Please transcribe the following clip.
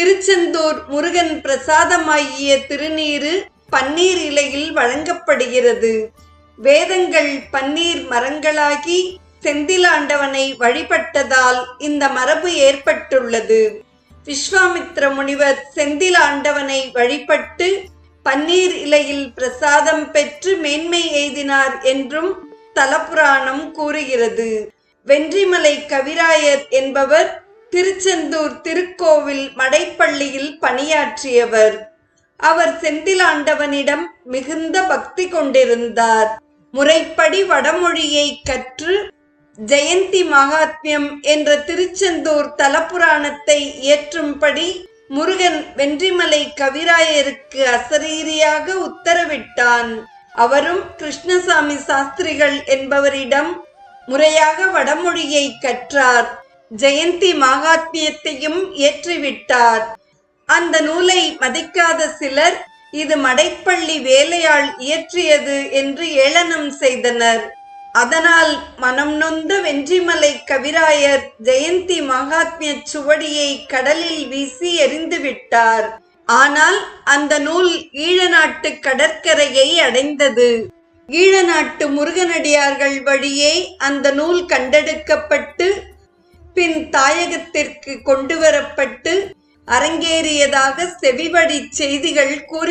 திருச்செந்தூர் முருகன் பிரசாதமாகிய திருநீரு பன்னீர் இலையில் வழங்கப்படுகிறது. வேதங்கள் பன்னீர் மரங்களாகி செந்திலாண்டவனை வழிபட்டதால் இந்த மரபு ஏற்பட்டுள்ளது. விஸ்வாமித்ர முனிவர் செந்திலாண்டவனை வழிபட்டு பன்னீர் இலையில் பிரசாதம் பெற்று மேன்மை எய்தினார் என்றும் தலபுராணம் கூறுகிறது. வென்றிமலை கவிராயர் என்பவர் திருச்செந்தூர் திருக்கோவில் மடைப்பள்ளியில் பணியாற்றியவர். அவர் செந்திலாண்டவனிடம் மிகுந்த பக்தி கொண்டிருந்தார். முறைப்படி வடமொழியை கற்று ஜெயந்தி மகாத்மியம் என்ற திருச்செந்தூர் தலபுராணத்தை இயற்றும்படி முருகன் வென்றிமலை கவிராயருக்கு அசரீரியாக உத்தரவிட்டான். அவரும் கிருஷ்ணசாமி சாஸ்திரிகள் என்பவரிடம் முறையாக வடமொழியை கற்றார். ஜெயந்தி மகாத்மியத்தையும் ஏற்றிவிட்டார். அந்த நூலை மதிக்காத சிலர் இது மடைப்பள்ளி வேலையாள் இயற்றியது என்று ஏளனம் செய்தனர். அதனால் மனம் நொந்த வென்றிமலை கவிராயர் ஜெயந்தி மகாத்மிய சுவடியை கடலில் வீசி எறிந்துவிட்டார். ஆனால் அந்த நூல் ஈழ நாட்டு கடற்கரையை அடைந்தது. ஈழ நாட்டு முருகனடியார்கள் வழியே அந்த நூல் கண்டெடுக்கப்பட்டு பின் தாயகத்திற்கு கொண்டுவரப்பட்டு அரங்கேறியதாக செவிவழி செய்திகள் கூறி